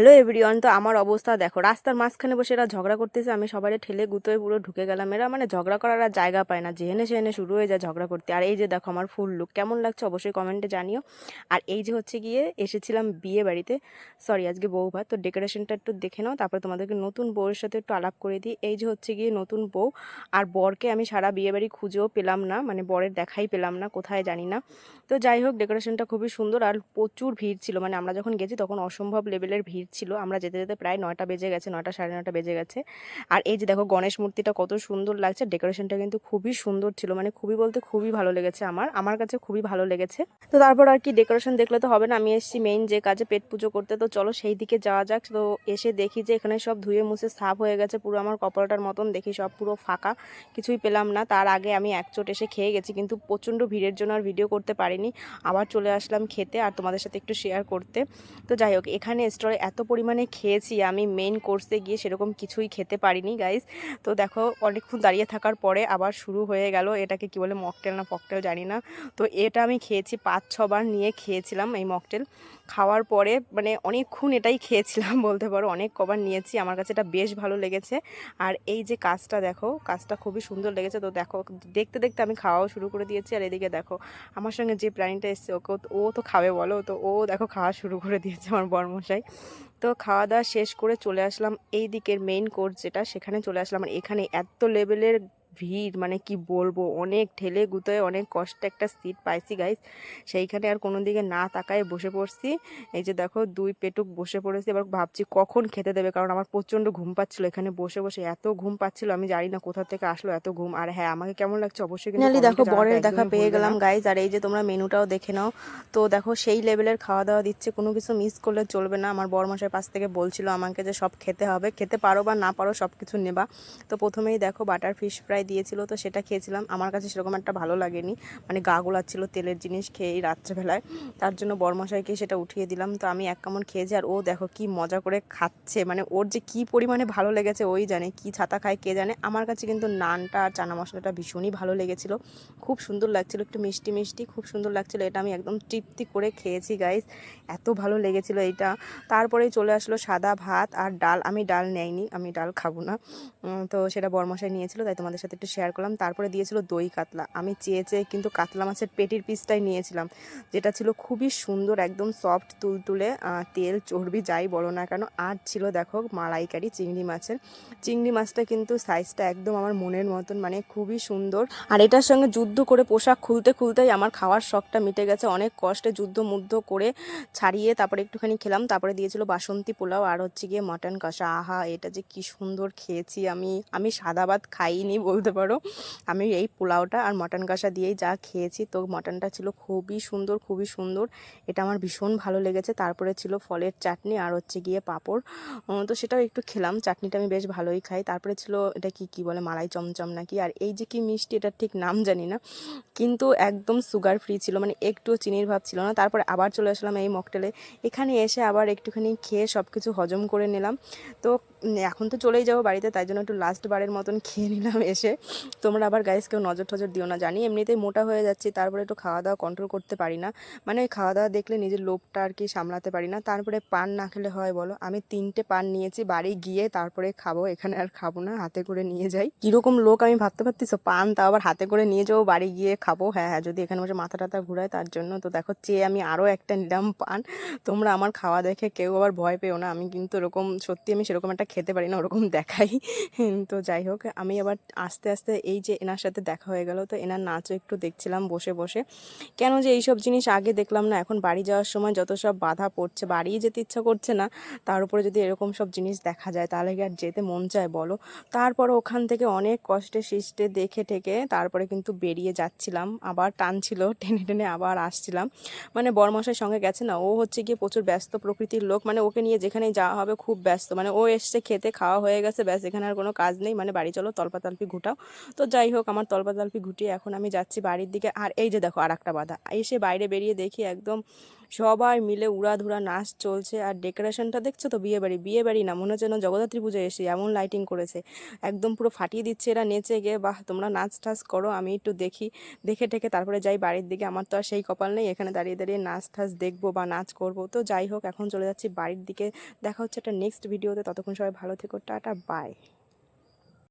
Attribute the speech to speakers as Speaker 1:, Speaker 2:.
Speaker 1: Hello everyone, তো আমার অবস্থা দেখো, রাস্তার মাঝখানে বসে এরা ঝগড়া করতেছে, আমি সবাই ঠেলে গুতোয় পুরো ঢুকে গেলাম। এরা মানে ঝগড়া করার আর জায়গা পায় না, যেহেনে সেহেনে শুরু হয়ে যায় ঝগড়া করতে। আর এই যে দেখো আমার ফুল লুক কেমন লাগছে অবশ্যই কমেন্টে জানিও। আর এই যে হচ্ছে গিয়ে এসেছিলাম বিয়ে বাড়িতে সরি আজকে বউ ভাত তো ডেকোরেশনটা একটু দেখে নাও, তারপরে তোমাদেরকে নতুন বউয়ের সাথে একটু আলাপ করে দিই। এই যে হচ্ছে গিয়ে নতুন বউ, আর বরকে আমি সারা বিয়ে বাড়ি খুঁজেও পেলাম না মানে বরের দেখাই পেলাম না, কোথায় জানি না। তো যাই হোক ডেকোরেশনটা খুবই সুন্দর, আর প্রচুর ভিড় ছিল মানে আমরা যখন গেছি তখন অসম্ভব লেভেলের ভিড় ছিল। আমরা যেতে যেতে প্রায় নয়টা বেজে গেছে, নয়টা সাড়ে নয়টা বেজে গেছে। আর এই যে দেখো গণেশ মূর্তিটা কত সুন্দর লাগছে, ডেকোরেশনটা কিন্তু খুবই সুন্দর ছিল মানে খুবই বলতে খুবই ভালো লেগেছে আমার আমার কাছে খুবই ভালো লেগেছে। তো তারপর আর কি ডেকোরেশন দেখলে তো হবে না, আমি এসেছি মেইন যে কাজে পেট পুজো করতে, তো চলো সেই দিকে যাওয়া যাক। তো এসে দেখি যে এখানে সব ধুয়ে মুছে সাফ হয়ে গেছে, পুরো আমার কপালটার মতন, দেখি সব পুরো ফাঁকা, কিছুই পেলাম না। তার আগে আমি এক চোট এসে খেয়ে গেছি, কিন্তু প্রচণ্ড ভিড়ের জন্য আর ভিডিও করতে পারিনি। আবার চলে আসলাম খেতে, আর তোমাদের সাথে একটু শেয়ার করতে। তো যাই হোক, এখানে স্টোরে এত পরিমাণে খেয়েছি, আমি মেন কোর্সে গিয়ে সেরকম কিছুই খেতে পারিনি গাইজ তো দেখো, অনেকক্ষণ দাঁড়িয়ে থাকার পরে আবার শুরু হয়ে গেল এটাকে কি বলে মকটেল না ফকটেল জানি না। তো এটা আমি খেয়েছি পাঁচ, ছবার নিয়ে খেয়েছিলাম এই মকটেল খাওয়ার পরে মানে অনেকক্ষণ এটাই খেয়েছিলাম বলতে পারো, অনেক কবার নিয়েছি, আমার কাছে এটা বেশ ভালো লেগেছে। আর এই যে কাজটা দেখো, কাজটা খুবই সুন্দর লেগেছে। তো দেখো, দেখতে দেখতে আমি খাওয়াও শুরু করে দিয়েছি আর এদিকে দেখো, আমার সঙ্গে যে প্রাণীটা এসছে, ওকে ও তো খাবে বলো? তো ও দেখো খাওয়া শুরু করে দিয়েছে আমার বর্মশাই। তো খাওয়া দাওয়া শেষ করে চলে আসলাম। এই দিকের মেইন কোর্স যেটা, সেখানে চলে আসলাম। আর এখানে এত লেভেলের ভিড় মানে কি বলব অনেক ঠেলে গুতোয় অনেক কষ্টে একটা সিট পাইছি গাইস সেইখানে আর কোনো দিকে না তাকায় বসে পড়ছি। এই যে দেখো দুই পেটুক বসে পড়েছি। এবার ভাবছি কখন খেতে দেবে কারণ আমার প্রচণ্ড ঘুম পাচ্ছিল। এখানে বসে বসে এত ঘুম পাচ্ছিল আমি জানি না কোথা থেকে আসলো এত ঘুম। আর হ্যাঁ আমাকে কেমন লাগছে অবশ্যই কিন্তু দেখো বরের দেখা পেয়ে গেলাম, গাইজ আর এই যে তোমরা মেনুটাও দেখে নাও। তো দেখো সেই লেভেলের খাওয়া দাওয়া দিচ্ছে। কোনো কিছু মিস করলে চলবে না। আমার বরমাসের পাশ থেকে বলছিল আমাকে যে সব খেতে হবে। খেতে পারো বা না পারো সব কিছু নেবা। তো প্রথমেই দেখো বাটার ফিশ ফ্রাই দিয়েছিল, তো সেটা খেয়েছিলাম। আমার কাছে সেরকম একটা ভালো লাগেনি। মানে গা গোলাচ্ছিল তেলের জিনিস খেয়েই রাত্রেবেলায়। তার জন্য বরমশাইকে সেটা উঠিয়ে দিলাম। তো আমি এক কামড় খেয়েছি আর ও দেখো কি মজা করে খাচ্ছে। মানে ওর যে কি পরিমাণে ভালো লেগেছে ওই জানে, কি ছাতা খায় কে জানে। আমার কাছে কিন্তু নানটা আর চানা মশলাটা ভীষণই ভালো লেগেছিল। খুব সুন্দর লাগছিল, একটু মিষ্টি মিষ্টি খুব সুন্দর লাগছিল। এটা আমি একদম তৃপ্তি করে খেয়েছি গাইস এত ভালো লেগেছিল এইটা তারপরেই চলে আসলো সাদা ভাত আর ডাল। আমি ডাল নেইনি, আমি ডাল খাব না। তো সেটা বরমশাই নিয়েছিল, তাই তোমাদের সাথে একটু শেয়ার করলাম। তারপরে দিয়েছিল দই কাতলা। আমি চেয়ে চেয়ে কিন্তু কাতলা মাছের পেটির পিসটাই নিয়েছিলাম, যেটা ছিল খুবই সুন্দর, একদম সফট তুলতুলে তেল, চর্বি, যাই বলো না কেন। আর ছিল দেখো মালাইকারি চিংড়ি মাছের। চিংড়ি মাছটা কিন্তু সাইজটা একদম আমার মনের মতন মানে খুবই সুন্দর। আর এটার সঙ্গে যুদ্ধ করে পোশাক খুলতে খুলতেই আমার খাওয়ার শখটা মিটে গেছে। অনেক কষ্টে যুদ্ধ মুদ্ধ করে ছাড়িয়ে তারপরে একটুখানি খেলাম। তারপরে দিয়েছিল বাসন্তী পোলাও আর হচ্ছে গিয়ে মটন কষা। আহা, এটা যে কি সুন্দর খেয়েছি আমি। আমি সাদা ভাত খাইনি বলতে পারো। আমি এই পোলাওটা আর মটন কষা দিয়েই যা খেয়েছি। তো মটনটা ছিল খুবই সুন্দর খুবই সুন্দর। এটা আমার ভীষণ ভালো লেগেছে। তারপরে ছিল ফলের চাটনি আর হচ্ছে গিয়ে পাঁপড়। তো সেটাও একটু খেলাম। চাটনিটা আমি বেশ ভালোই খাই। তারপরে ছিল এটা কি কি বলে মালাই চমচম নাকি? আর এই যে কি মিষ্টি, এটার ঠিক নাম জানি না। কিন্তু একদম সুগার ফ্রি ছিল। মানে একটু চিনির ভাব ছিল না। তারপরে আবার চলে আসলাম এই মকটেলে এখানে এসে আবার একটুখানি খেয়ে সব কিছু হজম করে নিলাম। তো এখন তো চলেই যাব বাড়িতে। তাই জন্য একটু লাস্ট বারের মতন খেয়ে নিলাম। এসে তোমরা আবার গাইস কেউ নজর টজর দিও না, জানি। এমনিতেই মোটা হয়ে যাচ্ছি, তারপরে একটু খাওয়া দাওয়া কন্ট্রোল করতে পারি না। মানে ওই খাওয়া দাওয়া দেখলে নিজের লোভটা আর কি সামলাতে পারি না। তারপরে পান না খেলে হয় বলো? আমি তিনটে পান নিয়েছি, বাড়ি গিয়ে তারপরে খাব, এখানে আর খাব না, হাতে করে নিয়ে যাই। কীরকম লোক আমি ভাবতে পারতিস পান তাও আবার হাতে করে নিয়ে যাব বাড়ি গিয়ে খাব। হ্যাঁ হ্যাঁ যদি এখানে বসে মাথা টাথা ঘুরায়, তার জন্য। তো দেখো, চেয়ে আমি আরও একটা নিলাম পান। তোমরা আমার খাওয়া দেখে কেউ আবার ভয় পেও না। আমি কিন্তু ওরকম, সত্যি আমি সেরকম একটা খেতে পারি না, ওরকম দেখাই। তো যাই হোক, আমি আবার আস্তে আস্তে এই যে এনার সাথে দেখা হয়ে গেল, তো এনার নাচও একটু দেখছিলাম বসে বসে। কেন যে এইসব জিনিস আগে দেখলাম না, এখন বাড়ি যাওয়ার সময় যত সব বাধা পড়ছে বাড়ি যেতে ইচ্ছা করছে না, তার উপরে যদি এরকম সব জিনিস দেখা যায়, তাহলে কি আর যেতে মন চায় বলো? তারপর ওখান থেকে অনেক কষ্টে সৃষ্টে দেখে ঠেকে তারপরে কিন্তু বেরিয়ে যাচ্ছিলাম। আবার টানছিল টেনে টেনে আবার আসছিলাম। মানে বরমশাই সঙ্গে গেছে না, ও হচ্ছে গিয়ে প্রচুর ব্যস্ত প্রকৃতির লোক মানে ওকে নিয়ে যেখানেই যাওয়া হবে খুব ব্যস্ত। মানে ও এসছে খেতে, খাওয়া হয়ে গেছে, ব্যাস, এখানে আর কোনো কাজ নেই মানে বাড়ি চলো তল্পাতল্পি ঘুটা বাধাটাও। তো যাই হোক, আমার তলপাতালপি ঘুটিয়ে এখন আমি যাচ্ছি বাড়ির দিকে। আর এই যে দেখো আর একটা বাধা। এসে বাইরে বেরিয়ে দেখি একদম সবাই মিলে উড়াধুরা নাচ চলছে। আর ডেকোরেশনটা দেখছ তো? বিয়ে বাড়ি বিয়ে বাড়ি না, মনে হচ্ছে যেন জগদ্ধাত্রী পুজো এসে এমন লাইটিং করেছে। একদম পুরো ফাটিয়ে দিচ্ছে এরা নেচে গিয়ে, বাহ, তোমরা নাচ টাচ করো, আমি একটু দেখি। দেখে টেকে তারপরে যাই বাড়ির দিকে। আমার তো আর সেই কপাল নেই, এখানে দাঁড়িয়ে দাঁড়িয়ে নাচ টাচ দেখব বা নাচ করব। তো যাই হোক, এখন চলে যাচ্ছি বাড়ির দিকে। দেখা হচ্ছে একটা নেক্সট ভিডিওতে ততক্ষণ সবাই ভালো থেকো। Tata bye